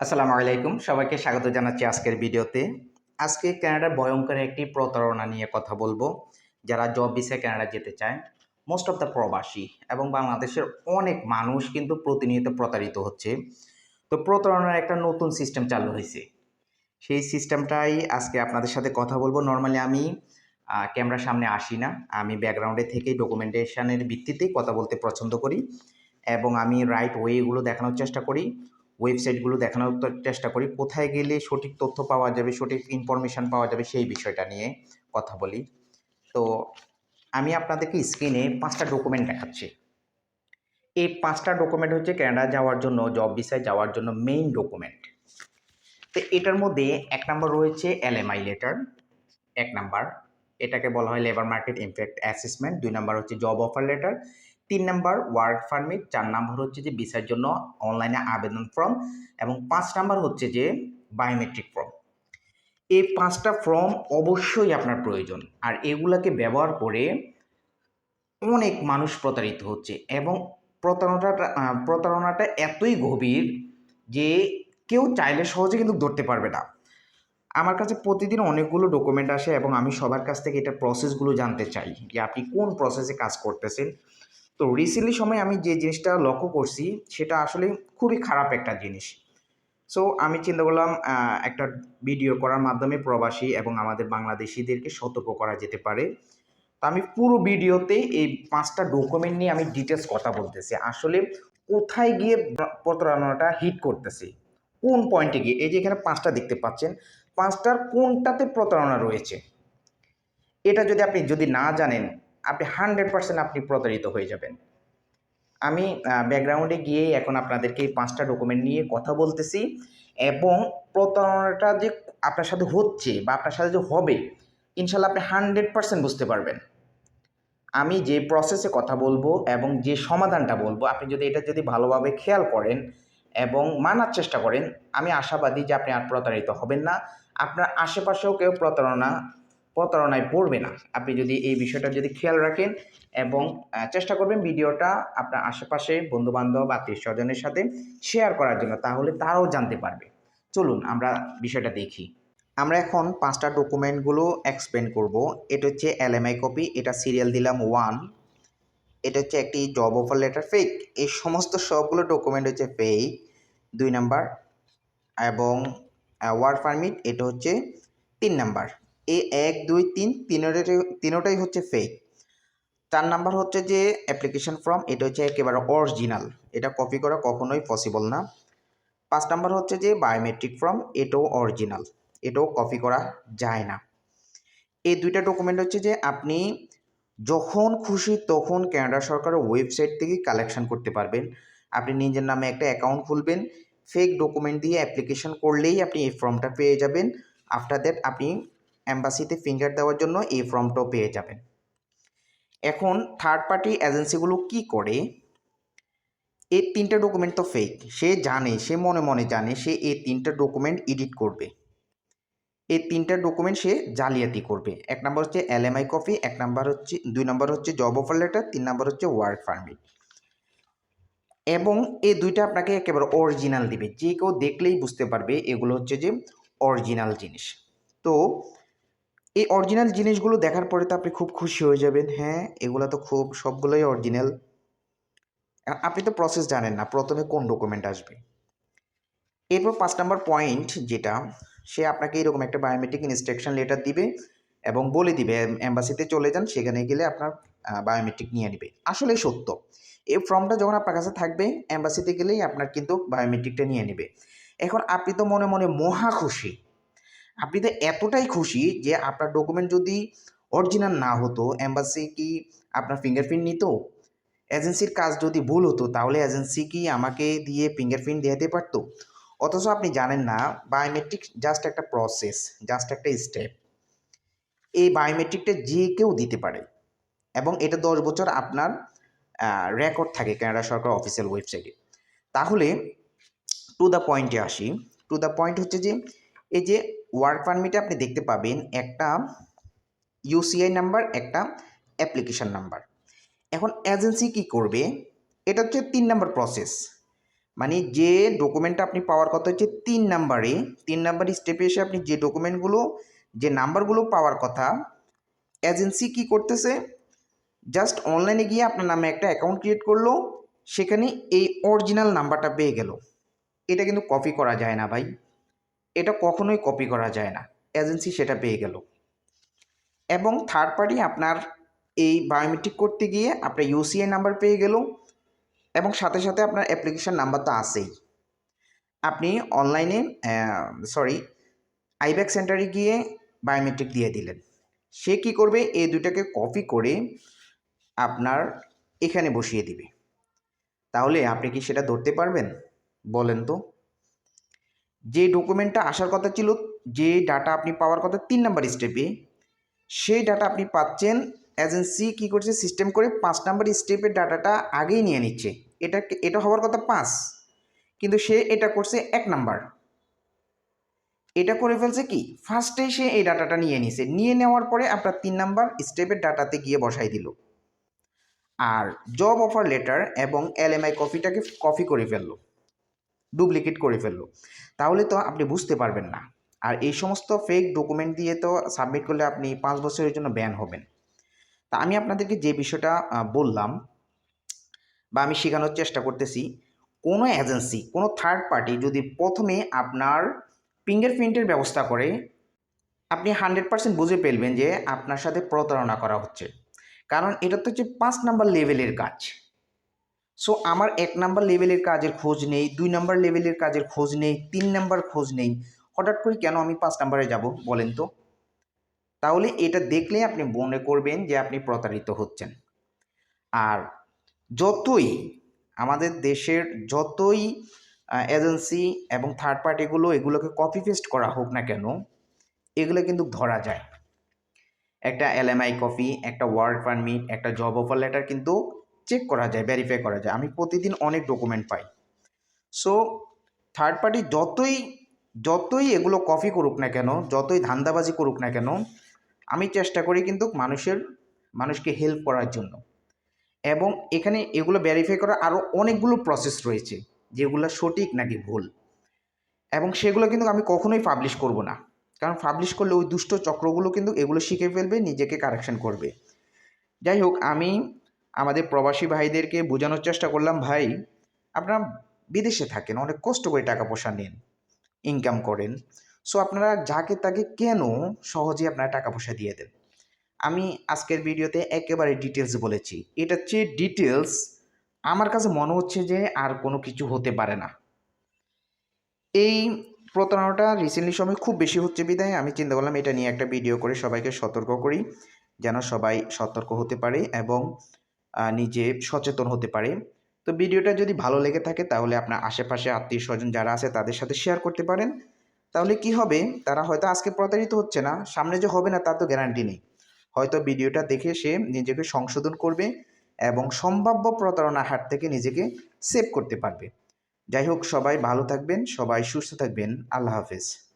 আসসালামু আলাইকুম। সবাইকে স্বাগত জানাচ্ছি আজকের ভিডিওতে। আজকে কানাডার ভয়ঙ্কর একটি প্রতারণা নিয়ে কথা বলব। যারা জব ভিসায় কানাডা যেতে চায় মোস্ট অফ দ্য প্রবাসী এবং বাংলাদেশের অনেক মানুষ কিন্তু প্রতিনিয়ত প্রতারিত হচ্ছে। তো প্রতারণার একটা নতুন সিস্টেম চালু হয়েছে। সেই সিস্টেমটাই আজকে আপনাদের সাথে কথা বলব। নর্মালি আমি ক্যামেরার সামনে আসি না। আমি ব্যাকগ্রাউন্ডে থেকেই ডকুমেন্টেশনের ভিত্তিতেই কথা বলতে পছন্দ করি এবং আমি রাইট ওয়েগুলো দেখানোর চেষ্টা করি। ওয়েবসাইটগুলো দেখানোর চেষ্টা করি। কোথায় গেলে সঠিক তথ্য পাওয়া যাবে, সঠিক ইনফরমেশান পাওয়া যাবে সেই বিষয়টা নিয়ে কথা বলি। তো আমি আপনাদেরকে স্ক্রিনে পাঁচটা ডকুমেন্ট দেখাচ্ছি। এই পাঁচটা ডকুমেন্ট হচ্ছে কানাডা যাওয়ার জন্য জব ভিসায় যাওয়ার জন্য মেইন ডকুমেন্ট তো এটার মধ্যে এক নাম্বার রয়েছে এলএমআই লেটার এক নাম্বার এটাকে বলা হয় লেবার মার্কেট ইমপ্যাক্ট অ্যাসেসমেন্ট দুই নাম্বার হচ্ছে জব অফার লেটার তিন নাম্বার ওয়ার্ক পারমিট চার নাম্বার হচ্ছে যে ভিসার জন্য অনলাইনে আবেদন ফর্ম এবং পাঁচ নাম্বার হচ্ছে যে বায়োমেট্রিক ফর্ম এই পাঁচটা ফর্ম অবশ্যই আপনার প্রয়োজন। আর এগুলাকে ব্যবহার করে অনেক মানুষ প্রতারিত হচ্ছে এবং প্রতারণাটা প্রতারণাটা এতই গভীর যে কেউ চাইলে সহজে কিন্তু ধরতে পারবে না। আমার কাছে প্রতিদিন অনেকগুলো ডকুমেন্ট আসে এবং আমি সবার কাছ থেকে এটা প্রসেসগুলো জানতে চাই যে আপনি কোন প্রসেসে কাজ করতেছেন। তো রিসেন্টলি সময় আমি যে জিনিসটা লক্ষ্য করছি, সেটা আসলে খুবই খারাপ একটা জিনিস। সো আমি চিন্তা করলাম একটা ভিডিও করার মাধ্যমে প্রবাসী এবং আমাদের বাংলাদেশিদেরকে সতর্ক করা যেতে পারে। তো আমি পুরো ভিডিওতে এই পাঁচটা ডকুমেন্ট নিয়ে আমি ডিটেলস কথা বলতেছি। আসলে কোথায় গিয়ে প্রতারণাটা হিট করতেছে? কোন পয়েন্টে গিয়ে? এই যে এখানে পাঁচটা দেখতে পাচ্ছেন। পাঁচটার কোনটাতে প্রতারণা রয়েছে? এটা যদি আপনি যদি না জানেন আপনি হান্ড্রেড পার্সেন্ট আপনি প্রতারিত হয়ে যাবেন। আমি ব্যাকগ্রাউন্ডে গিয়ে এখন আপনাদেরকে এই পাঁচটা ডকুমেন্ট নিয়ে কথা বলতেছি এবং প্রতারণাটা যে আপনার সাথে হচ্ছে বা আপনার সাথে যে হবে, ইনশাল্লাহ আপনি হান্ড্রেড পার্সেন্ট বুঝতে পারবেন। আমি যে প্রসেসে কথা বলব এবং যে সমাধানটা বলব, আপনি যদি এটা যদি ভালোভাবে খেয়াল করেন এবং মানার চেষ্টা করেন, আমি আশাবাদী যে আপনি আর প্রতারিত হবেন না। আপনার আশেপাশেও কেউ প্রতারণা প্রতারণায় পড়বে না। আপনি যদি এই বিষয়টা যদি খেয়াল রাখেন এবং চেষ্টা করবেন ভিডিওটা আপনার আশেপাশে বন্ধুবান্ধব আত্মীয় স্বজনের সাথে শেয়ার করার জন্য, তাহলে তারাও জানতে পারবে। চলুন আমরা বিষয়টা দেখি। আমরা এখন পাঁচটা ডকুমেন্টগুলো এক্সপ্লেন করব। এটা হচ্ছে এলএমআই কপি এটা সিরিয়াল দিলাম ওয়ান এটা হচ্ছে একটি জব অফার লেটার ফেক এই সমস্ত সবগুলো ডকুমেন্ট হচ্ছে ফেক দুই নাম্বার এবং ওয়ার্ক পারমিট এটা হচ্ছে তিন নাম্বার এই এক, দুই, তিন, তিনোটাই তিনোটাই হচ্ছে ফেক চার নাম্বার হচ্ছে যে অ্যাপ্লিকেশন ফর্ম এটা হচ্ছে একেবারে অরিজিনাল এটা কপি করা কখনোই পসিবল না। পাঁচ নাম্বার হচ্ছে যে বায়োমেট্রিক ফর্ম এটাও অরিজিনাল এটাও কপি করা যায় না। এই দুইটা ডকুমেন্ট হচ্ছে যে আপনি যখন খুশি তখন কানাডা সরকারের ওয়েবসাইট থেকে কালেকশন করতে পারবেন। আপনি নিজের নামে একটা অ্যাকাউন্ট খুলবেন। ফেক ডকুমেন্ট দিয়ে অ্যাপ্লিকেশন করলেই আপনি এই ফর্মটা পেয়ে যাবেন। আফটার দ্যাট আপনি অ্যাম্বাসিতে ফিঙ্গার দেওয়ার জন্য এই ফর্মটাও পেয়ে যাবেন। এখন থার্ড পার্টি এজেন্সিগুলো কি করে? এই তিনটা ডকুমেন্ট তো ফেক সে জানে, সে মনে মনে জানে, সে এই তিনটা ডকুমেন্ট এডিট করবে। এই তিনটা ডকুমেন্ট সে জালিয়াতি করবে। এক নাম্বার হচ্ছে এলএমআই কপি এক নাম্বার হচ্ছে, দুই নাম্বার হচ্ছে জব অফার লেটার তিন নাম্বার হচ্ছে ওয়ার্ক পারমিট এবং এই দুইটা আপনাকে একেবারে অরিজিনাল দিবে। যে কেউ দেখলেই বুঝতে পারবে, এগুলো হচ্ছে যে অরিজিনাল জিনিস। তো এই অরিজিনাল জিনিসগুলো দেখার পরে তো আপনি খুব খুশি হয়ে যাবেন। হ্যাঁ এগুলো তো খুব, সবগুলোই অরিজিনাল আপনি তো প্রসেস জানেন না, প্রথমে কোন ডকুমেন্ট আসবে? এরপর পাঁচ নাম্বার পয়েন্ট যেটা, সে আপনাকে এরকম একটা বায়োমেট্রিক ইনস্ট্রাকশন লেটার দিবে এবং বলে দিবে অ্যাম্বাসিতে চলে যান, সেখানে গেলে আপনার বায়োমেট্রিক নিয়ে নেবে। আসলে সত্য। এই ফর্মটা যখন আপনার কাছে থাকবে অ্যাম্বাসিতে গেলেই আপনার কিন্তু বায়োমেট্রিকটা নিয়ে নেবে। এখন আপনি তো মনে মনে মহা খুশি। আপনি তো এতটাই খুশি যে আপনার ডকুমেন্ট যদি অরিজিনাল না হতো অ্যাম্বাসি কি আপনার ফিঙ্গারপ্রিন্ট নিত? এজেন্সির কাজ যদি ভুল হতো, তাহলে এজেন্সি কি আমাকে দিয়ে ফিঙ্গারপ্রিন্ট দিতে পারতো? অথচ আপনি জানেন না বায়োমেট্রিক জাস্ট একটা প্রসেস জাস্ট একটা স্টেপ এই বায়োমেট্রিকটা যে কেউ দিতে পারে। এবং এটা দশ বছর আপনার রেকর্ড থাকে কানাডা সরকার অফিসিয়াল ওয়েবসাইটে তাহলে টু দ্য পয়েন্টে আসি। টু দ্য পয়েন্ট হচ্ছে যে, এই যে ওয়ার্ক পারমিটে আপনি দেখতে পাবেন একটা ইউসিআই নাম্বার একটা অ্যাপ্লিকেশন নাম্বার এখন এজেন্সি কি করবে? এটা হচ্ছে তিন নাম্বার প্রসেস মানে যে ডকুমেন্টটা আপনি পাওয়ার কথা হচ্ছে তিন নাম্বারে তিন নাম্বার স্টেপে এসে আপনি যে ডকুমেন্টগুলো যে নাম্বারগুলো পাওয়ার কথা এজেন্সি কি করতেছে? জাস্ট অনলাইনে গিয়ে আপনার নামে একটা অ্যাকাউন্ট ক্রিয়েট করল, সেখানে এই অরিজিনাল নাম্বারটা পেয়ে গেল। এটা কিন্তু কপি করা যায় না ভাই। এটা কখনোই কপি করা যায় না। এজেন্সি সেটা পেয়ে গেল। এবং থার্ড পার্টি আপনার এই বায়োমেট্রিক করতে গিয়ে আপনার ইউসিআই নাম্বার পেয়ে গেল এবং সাথে সাথে আপনার অ্যাপ্লিকেশান নাম্বার তো আছেই। আপনি অনলাইনে সরি আইব্যাক সেন্টারে গিয়ে বায়োমেট্রিক দিয়ে দিলেন। সে কি করবে? এই দুটাকে কপি করে আপনার এখানে বসিয়ে দিবে। তাহলে আপনি কি সেটা ধরতে পারবেন? বলেন তো। যে ডকুমেন্টটা আসার কথা ছিল, যে ডাটা আপনি পাওয়ার কথা তিন নাম্বার স্টেপে সেই ডাটা আপনি পাচ্ছেন এজেন্সি কি করছে সিস্টেম করে পাঁচ নাম্বার স্টেপের ডাটাটা আগেই নিয়ে নিচ্ছে। এটা এটা হওয়ার কথা পাঁচ, কিন্তু সে এটা করছে এক নাম্বার এটা করে ফেলছে কি? ফার্স্টে সে এই ডাটাটা নিয়ে নিছে। নিয়ে নেওয়ার পরে আপনার তিন নাম্বার স্টেপের ডাটাতে গিয়ে বসাই দিল। আর জব অফার লেটার এবং এলএমআই কপিটাকে কপি করে ফেলল। ডুপ্লিকেট করে ফেলল। তাহলে তো আপনি বুঝতে পারবেন না। আর এই সমস্ত ফেক ডকুমেন্ট দিয়ে তো সাবমিট করলে আপনি পাঁচ বছরের জন্য ব্যান হবেন। তা আমি আপনাদেরকে যে বিষয়টা বললাম বা আমি শেখানোর চেষ্টা করতেছি, কোনো এজেন্সি কোনো থার্ড পার্টি যদি প্রথমে আপনার ফিঙ্গারপ্রিন্টের ব্যবস্থা করে, আপনি হান্ড্রেড পার্সেন্ট বুঝে ফেলবেন যে আপনার সাথে প্রতারণা করা হচ্ছে। কারণ এটা তো হচ্ছে পাঁচ নাম্বার লেভেলের কাজ। সো আমার এক নাম্বার লেভেলের কাজের খোঁজ নেই, দুই নাম্বার লেভেলের কাজের খোঁজ নেই, তিন নাম্বার খোঁজ নেই। হঠাৎ করে কেন আমি পাঁচ নাম্বারে যাব বলেন তো? তাহলে এটা দেখলে আপনি মনে করবেন যে আপনি প্রতারিত হচ্ছেন। আর যতই আমাদের দেশের যতই এজেন্সি এবং থার্ড পার্টিগুলো এগুলোকে কপি পেস্ট করা হোক না কেন, এগুলো কিন্তু ধরা যায়। একটা এলএমআই কপি একটা ওয়ার্ড পারমিট একটা জব অফার লেটার কিন্তু চেক করা যায় ভেরিফাই করা যায়। আমি প্রতিদিন অনেক ডকুমেন্ট পাই। সো থার্ড পার্টি যতই যতই এগুলো কপি করুক না কেন, যতই ধান্দাবাজি করুক না কেন, আমি চেষ্টা করি কিন্তু মানুষের, মানুষকে হেল্প করার জন্য। এবং এখানে এগুলো ভেরিফাই করার আরও অনেকগুলো প্রসেস রয়েছে, যেগুলো সঠিক নাকি ভুল। এবং সেগুলো কিন্তু আমি কখনোই পাবলিশ করব না। কারণ পাবলিশ করলে ওই দুষ্ট চক্রগুলো কিন্তু এগুলো শিখে ফেলবে, নিজেকে কারেকশন করবে। যাই হোক, আমি আমাদের প্রবাসী ভাইদেরকে বোঝানোর চেষ্টা করলাম, ভাই, আপনারা বিদেশে থাকেন, অনেক কষ্ট করে টাকা পয়সা নেন ইনকাম করেন। সো আপনারা যাকে তাকে কেন সহজে আপনারা টাকা পয়সা দিয়ে দেন? আমি আজকের ভিডিওতে একেবারে ডিটেলস বলেছি। এটা চেয়ে ডিটেলস আমার কাছে মনে হচ্ছে যে আর কোনো কিছু হতে পারে না। এই প্রতারণাটা রিসেন্টলি সময় খুব বেশি হচ্ছে বিদায় আমি চিন্তা করলাম এটা নিয়ে একটা ভিডিও করে সবাইকে সতর্ক করি, যেন সবাই সতর্ক হতে পারে এবং নিজে সচেতন হতে পারে। তো ভিডিওটা যদি ভালো লেগে থাকে তাহলে আপনার আশেপাশে আত্মীয় স্বজন যারা আছে তাদের সাথে শেয়ার করতে পারেন। তাহলে কি হবে? তারা হয়তো আজকে প্রতারিত হচ্ছে না, সামনে যে হবে না তার তো গ্যারান্টি নেই। হয়তো ভিডিওটা দেখে সে নিজেকে সংশোধন করবে এবং সম্ভাব্য প্রতারণার হাত থেকে নিজেকে সেভ করতে পারবে। যাই হোক, সবাই ভালো থাকবেন, সবাই সুস্থ থাকবেন। আল্লাহ হাফেজ।